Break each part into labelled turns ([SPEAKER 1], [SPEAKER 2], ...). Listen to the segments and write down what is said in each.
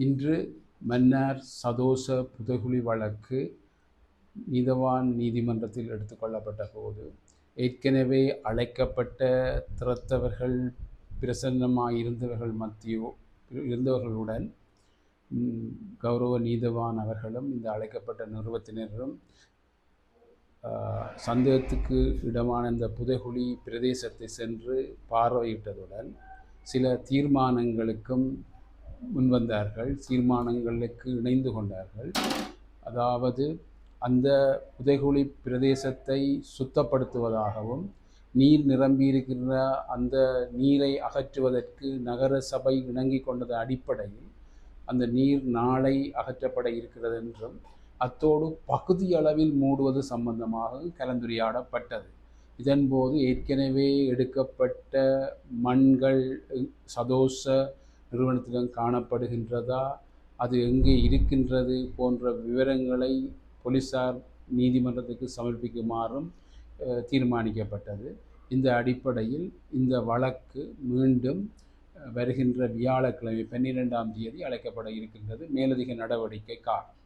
[SPEAKER 1] இன்று மன்னார் சதோச புதகுழி வழக்கு நீதவான் நீதிமன்றத்தில் எடுத்துக்கொள்ளப்பட்ட போது ஏற்கனவே அழைக்கப்பட்ட திறத்தவர்கள் பிரசன்னமாக இருந்தவர்கள் மத்தியோ இருந்தவர்களுடன் கௌரவ நீதவான் அவர்களும் இந்த அழைக்கப்பட்ட நிறுவத்தினரும் சந்தேகத்துக்கு இடமான இந்த புதைகுழி பிரதேசத்தை சென்று பார்வையிட்டதுடன் சில தீர்மானங்களுக்கும் முன்வந்தார்கள் தீர்மானங்களுக்கு இணைந்து கொண்டார்கள். அதாவது அந்த புதைகுழி பிரதேசத்தை சுத்தப்படுத்துவதாகவும் நீர் நிரம்பியிருக்கின்ற அந்த நீரை அகற்றுவதற்கு நகர சபை இணங்கிக் கொண்டது அடிப்படையில் அந்த நீர் நாளை அகற்றப்பட இருக்கிறது என்றும் அத்தோடு பகுதி அளவில் மூடுவது சம்பந்தமாக கலந்துரையாடப்பட்டது. இதன்போது ஏற்கனவே எடுக்கப்பட்ட மண்கள் சதோஷ சதோச நிறுவனத்திடம் காணப்படுகின்றதா? அது எங்கே இருக்கின்றது போன்ற விவரங்களை போலீசார் நீதிமன்றத்துக்கு சமர்ப்பிக்குமாறும் தீர்மானிக்கப்பட்டது. இந்த அடிப்படையில் இந்த வழக்கு மீண்டும் வருகின்ற வியாழக்கிழமை பன்னிரெண்டாம் தேதி அழைக்கப்பட இருக்கின்றது. மேலதிக நடவடிக்கை காரணம்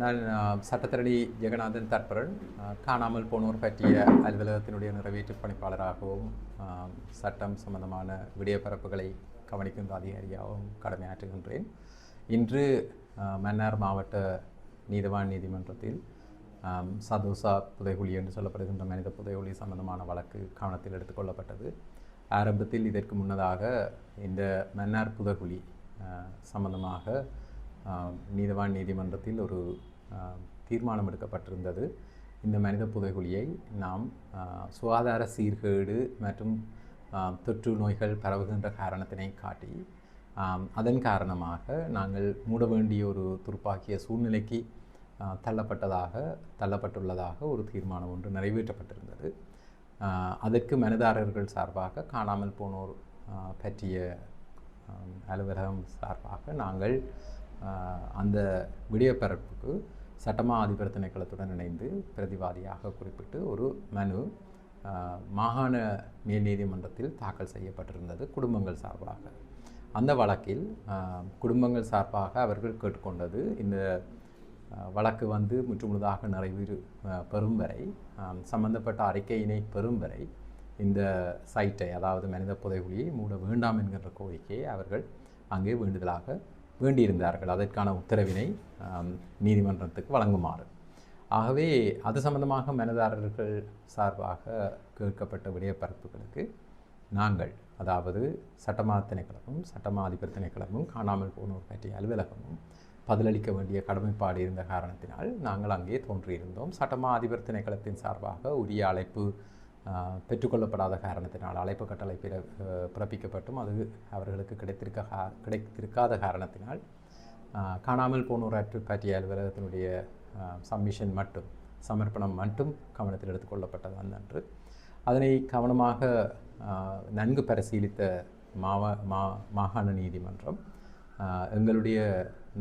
[SPEAKER 2] நான் சட்டத்தரணி ஜெகநாதன் தற்பரன் காணாமல் போனோர் பற்றிய அலுவலகத்தினுடைய நிறைவேற்று பணிப்பாளராகவும் சட்டம் சம்பந்தமான விடயப்பரப்புகளை கவனிக்கின்ற அதிகாரியாகவும் கடமையாற்றுகின்றேன். இன்று மன்னார் மாவட்ட நீதிவான் நீதிமன்றத்தில் சதோசா புதைகுழி என்று சொல்லப்படுகின்ற மனித புதைகுழி சம்பந்தமான வழக்கு கவனத்தில் எடுத்துக்கொள்ளப்பட்டது ஆரம்பத்தில் இதற்கு முன்னதாக இந்த மன்னார் புதைகுழி சம்பந்தமாக நீதவான் நீதிமன்றத்தில் ஒரு தீர்மானம் எடுக்கப்பட்டிருந்தது. இந்த மனித புதைகுழியை நாம் சுகாதார சீர்கேடு மற்றும் தொற்று நோய்கள் பரவுகின்ற காரணத்தினை காட்டி அதன் காரணமாக நாங்கள் மூட வேண்டிய ஒரு துருப்பாக்கிய சூழ்நிலைக்கு தள்ளப்பட்டதாக தள்ளப்பட்டுள்ளதாக ஒரு தீர்மானம் ஒன்று நிறைவேற்றப்பட்டிருந்தது. அதற்கு மனிதாரர்கள் சார்பாக காணாமல் போனோர் பற்றிய அலுவலகம் சார்பாக நாங்கள் அந்த விடியப்பரப்புக்கு சட்டமா அதிபர் திணைக்களத்துடன் இணைந்து பிரதிவாதியாக குறிப்பிட்டு ஒரு மனு மாகாண மேல் நீதிமன்றத்தில் தாக்கல் செய்யப்பட்டிருந்தது குடும்பங்கள் சார்பாக. அந்த வழக்கில் குடும்பங்கள் சார்பாக அவர்கள் கேட்டுக்கொண்டது இந்த வழக்கு வந்து முற்றுமுழுதாக நிறைவேறு பெறும் வரை சம்பந்தப்பட்ட அறிக்கையினை பெறும் வரை இந்த சைட்டை அதாவது மனித புதைகுழியை மூட வேண்டாம் என்கின்ற கோரிக்கையை அவர்கள் அங்கே வேண்டுதலாக வேண்டியிருந்தார்கள். அதற்கான உத்தரவினை நீதிமன்றத்துக்கு வழங்குமாறு. ஆகவே அது சம்பந்தமாக மனதாரர்கள் சார்பாக கேட்கப்பட்ட விடயப்பரப்புகளுக்கு நாங்கள் அதாவது சட்டமா திணைக்களமும் சட்டமா அதிபர் திணைக்களமும் காணாமல் போனோர் பற்றிய அலுவலகமும் பதிலளிக்க வேண்டிய கடமைப்பாடு இருந்த காரணத்தினால் நாங்கள் அங்கே தோன்றியிருந்தோம். சட்டமா அதிபர் திணைக்களத்தின் சார்பாக உரிய அழைப்பு பெற்றுக்கொள்ளப்படாத காரணத்தினால் அழைப்பு கட்டளை பிற பிறப்பிக்கப்பட்டும். அது அவர்களுக்கு கிடைத்திருக்க கிடைத்திருக்காத காரணத்தினால் காணாமல் போனோர் பற்றிய அலுவலகத்தினுடைய சப்மிஷன் மட்டும் சமர்ப்பணம் மட்டும் கவனத்தில் எடுத்துக்கொள்ளப்பட்டது அன்று அதனை கவனமாக நன்கு பரிசீலித்த மாவ மா மாகாண நீதிமன்றம் எங்களுடைய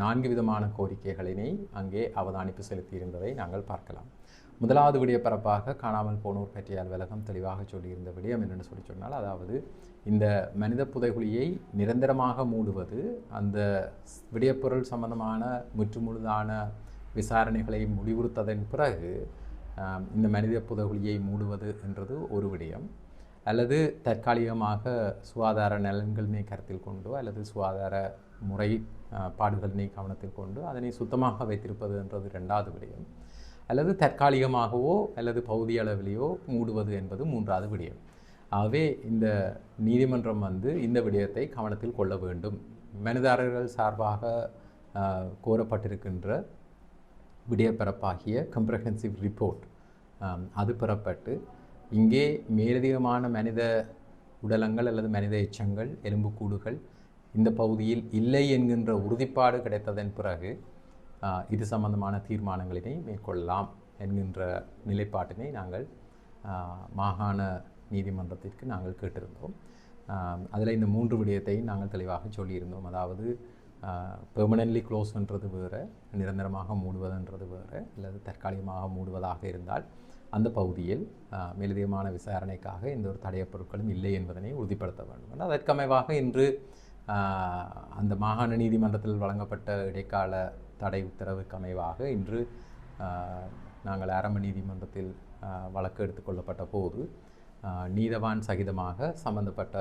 [SPEAKER 2] நான்கு விதமான கோரிக்கைகளினை அங்கே அவதானிப்பு செலுத்தியிருந்ததை நாங்கள் பார்க்கலாம். முதலாவது விடிய பரப்பாக காணாமல் போனோர் பற்றிய அலுவலகம் தெளிவாக சொல்லியிருந்த விடயம் என்னென்னு சொல்லி சொன்னால் அதாவது இந்த மனித புதைகுழியை நிரந்தரமாக மூடுவது அந்த விடியப்பொருள் விடயப்பொருள் சம்பந்தமான முற்றுமுழுதான விசாரணைகளை முடிவுறுத்ததன் பிறகு இந்த மனித புதைகுழியை மூடுவது என்றது ஒரு விடயம். அல்லது தற்காலிகமாக சுகாதார நலன்களினை கருத்தில் கொண்டோ அல்லது சுகாதார முறை பாடுகளினை கவனத்தில் கொண்டு அதனை சுத்தமாக வைத்திருப்பது என்றது ரெண்டாவது விடயம். அல்லது தற்காலிகமாகவோ அல்லது பகுதி அளவிலேயோ மூடுவது என்பது மூன்றாவது விடயம். ஆகவே இந்த நீதிமன்றம் வந்து இந்த விடயத்தை கவனத்தில் கொள்ள வேண்டும். மனுதாரர்கள் சார்பாக கோரப்பட்டிருக்கின்ற விடயப்பரப்பாகிய கம்ப்ரஹென்சிவ் ரிப்போர்ட் அது பெறப்பட்டு இங்கே மேலதிகமான மனித உடலங்கள் அல்லது மனித எச்சங்கள் எலும்புக்கூடுகள் இந்த பகுதியில் இல்லை என்கின்ற உறுதிப்பாடு கிடைத்ததன் பிறகு இது சம்பந்தமான தீர்மானங்களினை மேற்கொள்ளலாம் என்கின்ற நிலைப்பாட்டினை நாங்கள் மாகாண நீதிமன்றத்திற்கு நாங்கள் கேட்டிருந்தோம். அதில் இந்த மூன்று விடயத்தையும் நாங்கள் தெளிவாக சொல்லியிருந்தோம். அதாவது பெர்மனன்ட்லி க்ளோஸ்ன்றது வேறு நிரந்தரமாக மூடுவதுன்றது வேறு அல்லது தற்காலிகமாக மூடுவதாக இருந்தால் அந்த பகுதியில் ஆஹ், மேலதிகமான விசாரணைக்காக எந்த ஒரு தடைய பொருட்களும் இல்லை என்பதனை உறுதிப்படுத்த வேண்டும். அதற்கமைவாக இன்று அந்த மாகாண நீதிமன்றத்தில் வழங்கப்பட்ட இடைக்கால தடை உத்தரவுக்கு அமைவாக இன்று நாங்கள் அரம்ப நீதிமன்றத்தில் வழக்கு எடுத்துக்கொள்ளப்பட்ட போது நீதவான் சகிதமாக சம்பந்தப்பட்ட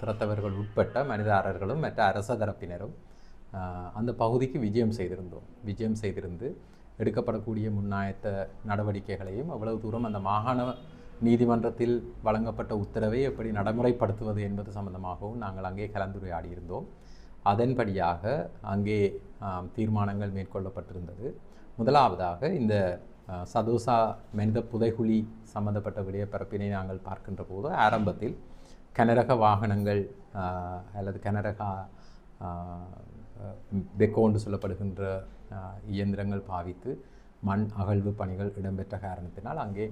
[SPEAKER 2] திறத்தவர்கள் உட்பட்ட மனிதாரர்களும் மற்ற அரச தரப்பினரும் அந்த பகுதிக்கு விஜயம் செய்திருந்தோம். விஜயம் செய்திருந்து எடுக்கப்படக்கூடிய முன்னாயத்த நடவடிக்கைகளையும் அவ்வளவு தூரம் அந்த மாகாண நீதிமன்றத்தில் வழங்கப்பட்ட உத்தரவை எப்படி நடைமுறைப்படுத்துவது என்பது சம்பந்தமாகவும் நாங்கள் அங்கே கலந்துரையாடியிருந்தோம். அதன்படியாக அங்கே தீர்மானங்கள் மேற்கொள்ளப்பட்டிருந்தது. முதலாவதாக இந்த சதோசா மனித புதைகுழி சம்பந்தப்பட்ட விடயப்பரப்பினை நாங்கள் பார்க்கின்ற போது ஆரம்பத்தில் கனரக வாகனங்கள் அல்லது கனரக பெக்கோண்டு சொல்லப்படுகின்ற இயந்திரங்கள் பாவித்து மண் அகழ்வு பணிகள் இடம்பெற்ற காரணத்தினால் அங்கே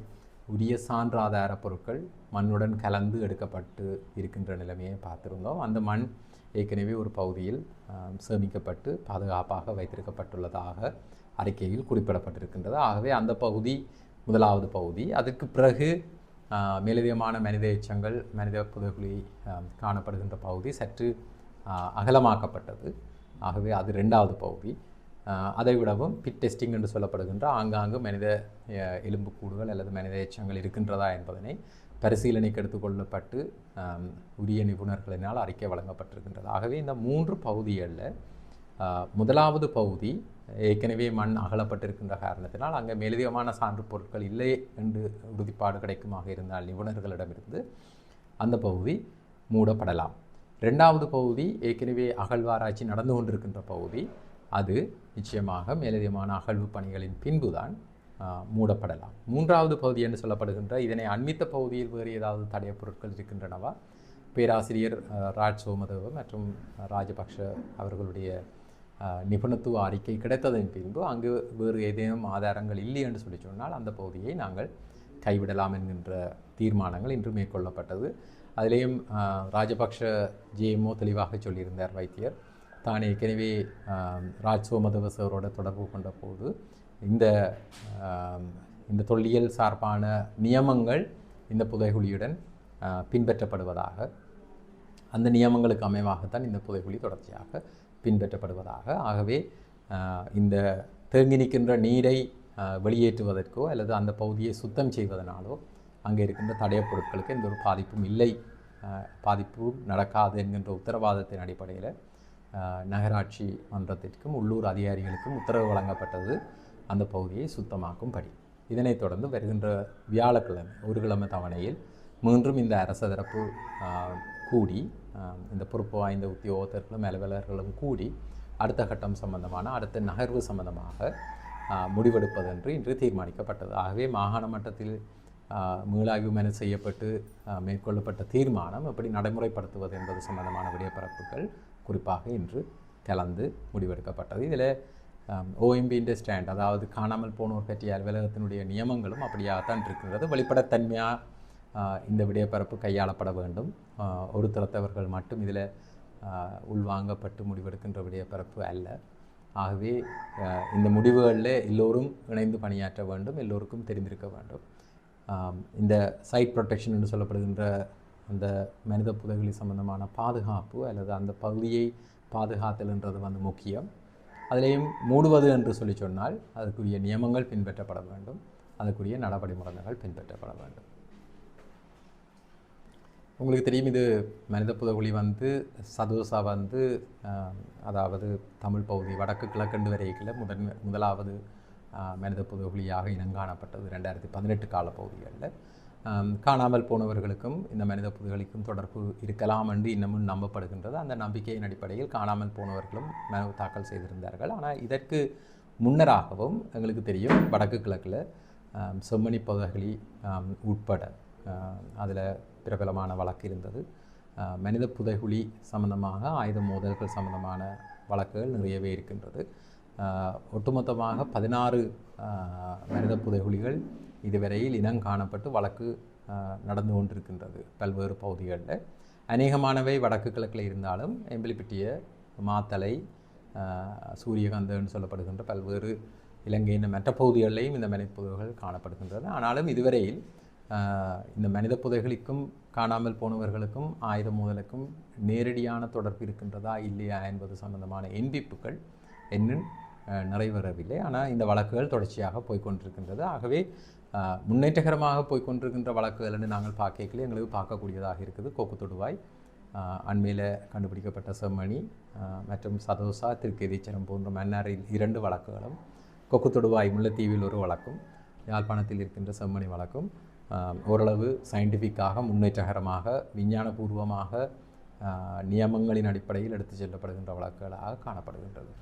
[SPEAKER 2] உரிய சான்றாதார பொருட்கள் மண்ணுடன் கலந்து எடுக்கப்பட்டு இருக்கின்ற நிலைமையை பார்த்திருந்தோம். அந்த மண் ஏற்கனவே ஒரு பகுதியில் சேமிக்கப்பட்டு பாதுகாப்பாக வைத்திருக்கப்பட்டுள்ளதாக அறிக்கையில் குறிப்பிடப்பட்டிருக்கின்றது. ஆகவே அந்த பகுதி முதலாவது பகுதி அதற்கு பிறகு ஆ, மேலதிகமான மனித எச்சங்கள் மனித புதைகுழி காணப்படுகின்ற பகுதி சற்று அகலமாக்கப்பட்டது. ஆகவே அது ரெண்டாவது பகுதி. அதைவிடவும் அதை விடவும் பிட் டெஸ்டிங் என்று சொல்லப்படுகின்ற ஆங்காங்கு மனித எலும்புக்கூடுகள் அல்லது மனித எச்சங்கள் இருக்கின்றதா என்பதனை பரிசீலனைக்கு எடுத்துக்கொள்ளப்பட்டு உரிய நிபுணர்களினால் அறிக்கை வழங்கப்பட்டிருக்கின்றது. ஆகவே இந்த மூன்று பகுதிகளில் முதலாவது பகுதி ஏற்கனவே மண் அகலப்பட்டிருக்கின்ற காரணத்தினால் அங்கே மேலதிகமான சான்று பொருட்கள் இல்லை என்று உறுதிப்பாடு கிடைக்குமாக இருந்தால் நிபுணர்களிடமிருந்து அந்த பகுதி மூடப்படலாம். ரெண்டாவது பகுதி ஏற்கனவே அகழ்வாராய்ச்சி நடந்து கொண்டிருக்கின்ற பகுதி அது நிச்சயமாக மேலதிகமான அகழ்வு பணிகளின் பின்புதான் மூடப்படலாம். மூன்றாவது பகுதி என்று சொல்லப்படுகின்ற இதனை அண்மித்த பகுதியில் வேறு ஏதாவது தடைய பொருட்கள் இருக்கின்றனவா? பேராசிரியர் ராஜ் சோமதேவ மற்றும் ராஜபக்ஷ அவர்களுடைய நிபுணத்துவ அறிக்கை கிடைத்ததன் பின்பு அங்கு வேறு ஏதேனும் ஆதாரங்கள் இல்லை என்று சொல்லி சொன்னால் அந்த பகுதியை நாங்கள் கைவிடலாம் என்கின்ற தீர்மானங்கள் இன்று மேற்கொள்ளப்பட்டது. அதிலேயும் ராஜபக்ஷ ஜேஎம்ஓ தெளிவாக சொல்லியிருந்தார் வைத்தியர். தான் ஏற்கனவே ராஜ் சோமதவசரோட தொடர்பு கொண்ட போது இந்த இந்த தொல்லியல் சார்பான நியமங்கள் இந்த புதைகுழியுடன் பின்பற்றப்படுவதாக அந்த நியமங்களுக்கு அமைவாகத்தான் இந்த புதைகுழி தொடர்ச்சியாக பின்பற்றப்படுவதாக. ஆகவே இந்த தேங்கி நிற்கின்ற நீரை வெளியேற்றுவதற்கோ அல்லது அந்த பகுதியை சுத்தம் செய்வதனாலோ அங்கே இருக்கின்ற தடயப் பொருட்களுக்கு எந்த ஒரு பாதிப்பும் இல்லை. பாதிப்பு பாதிப்பும் நடக்காது என்கின்ற உத்தரவாதத்தின் அடிப்படையில் நகராட்சி மன்றத்திற்கும் உள்ளூர் அதிகாரிகளுக்கும் உத்தரவு வழங்கப்பட்டது. அந்த பகுதியை சுத்தமாக்கும் படி இதனைத் தொடர்ந்து வருகின்ற வியாழக்கிழமை ஒரு கிழமை தவணையில் மீண்டும் இந்த அரச தரப்பு கூடி இந்த பொறுப்பு வாய்ந்த உத்தியோகத்தர்களும் அலுவலர்களும் கூடி அடுத்த கட்டம் சம்பந்தமான அடுத்த நகர்வு சம்பந்தமாக முடிவெடுப்பதென்று இன்று தீர்மானிக்கப்பட்டது. ஆகவே மாகாண மட்டத்தில் மீளாய்வு மனு செய்யப்பட்டு மேற்கொள்ளப்பட்ட தீர்மானம் எப்படி நடைமுறைப்படுத்துவது என்பது சம்பந்தமான விடயப்பரப்புகள் குறிப்பாக இன்று கலந்து முடிவெடுக்கப்பட்டது. இதில் ஓஎம்பின்ற ஸ்டாண்ட் அதாவது காணாமல் போனோர் பற்றிய அலுவலகத்தினுடைய நியமங்களும் அப்படியாகத்தான் இருக்கின்றது. வெளிப்படைத்தன்மையாக இந்த விடயப்பரப்பு கையாளப்பட வேண்டும். ஒரு தரத்தவர்கள் மட்டும் இதில் உள்வாங்கப்பட்டு முடிவெடுக்கின்ற விடயப்பரப்பு அல்ல. ஆகவே இந்த முடிவுகளில் எல்லோரும் இணைந்து பணியாற்ற வேண்டும் எல்லோருக்கும் தெரிந்திருக்க வேண்டும். இந்த சைட் ப்ரொடெக்ஷன் என்று சொல்லப்படுகின்ற அந்த மனித புதைகுழி சம்பந்தமான பாதுகாப்பு அல்லது அந்த பகுதியை பாதுகாத்தல்ன்றது வந்து முக்கியம். அதிலேயும் மூடுவது என்று சொல்லி சொன்னால் அதற்குரிய நியமங்கள் பின்பற்றப்பட வேண்டும். அதற்குரிய நடவடிமுறைகள் பின்பற்றப்பட வேண்டும். உங்களுக்கு தெரியும் இது மனித புதகுழி வந்து சதோசா வந்து அதாவது தமிழ் பகுதி வடக்கு கிழக்கண்டு வரைக்கில் முதன் முதலாவது மனித புதகுழியாக இனங்காணப்பட்டது. ரெண்டாயிரத்தி பதினெட்டு கால பகுதிகளில் காணாமல் போனவர்களுக்கும் இந்த மனித புதைகுழிக்கும் தொடர்பு இருக்கலாம் என்று இன்னமும் நம்பப்படுகின்றது. அந்த நம்பிக்கையின் அடிப்படையில் காணாமல் போனவர்களும் மனு தாக்கல் செய்திருந்தார்கள். ஆனால் இதற்கு முன்னராகவும் எங்களுக்கு தெரியும் வடக்கு கிழக்கில் செம்மணி புதகுழி உட்பட அதில் பிரபலமான வழக்கு இருந்தது. மனித புதைகுழி சம்பந்தமாக ஆயுத மோதல்கள் சம்பந்தமான வழக்குகள் நிறையவே இருக்கின்றது. ஒட்டுமொத்தமாக பதினாறு மனித புதைகுழிகள் இதுவரையில் இனம் காணப்பட்டு வழக்கு நடந்து கொண்டிருக்கின்றது. பல்வேறு பகுதிகளில். அநேகமானவை வடக்கு கிழக்கில் இருந்தாலும் எம்பிலிப்பிட்டிய மாத்தலை ஆஹ் சூரியகாந்தன்னு சொல்லப்படுகின்ற பல்வேறு இலங்கையின் மற்ற பகுதிகளிலையும் இந்த மனித புதைகள் காணப்படுகின்றது ஆனாலும் இதுவரையில் இந்த மனித புதைகளுக்கும் காணாமல் போனவர்களுக்கும் ஆயுத மோதலுக்கும் நேரடியான தொடர்பு இருக்கின்றதா இல்லையா என்பது சம்பந்தமான எண்பிப்புகள் இன்னும் நிறைவேறவில்லை. ஆனால் இந்த வழக்குகள் தொடர்ச்சியாக போய்கொண்டிருக்கின்றது ஆகவே முன்னேற்றகரமாக போய்க்கொண்டிருக்கின்ற வழக்குகள் என்று நாங்கள் பார்க்கல எங்களுக்கு பார்க்கக்கூடியதாக இருக்குது. கோக்கு தொடுவாய். அண்மையில் கண்டுபிடிக்கப்பட்ட செம்மணி மற்றும் சதோசா திருக்கேதீச்சரம் போன்ற மன்னாரில் இரண்டு வழக்குகளும் கொக்கு தொடுவாய் முல்லைத்தீவில் ஒரு வழக்கும் யாழ்ப்பாணத்தில் இருக்கின்ற செம்மணி வழக்கும் ஓரளவு சயின்டிஃபிக்காக முன்னேற்றகரமாக விஞ்ஞானபூர்வமாக நியமங்களின் அடிப்படையில் எடுத்து செல்லப்படுகின்ற வழக்குகளாக காணப்படுகின்றது.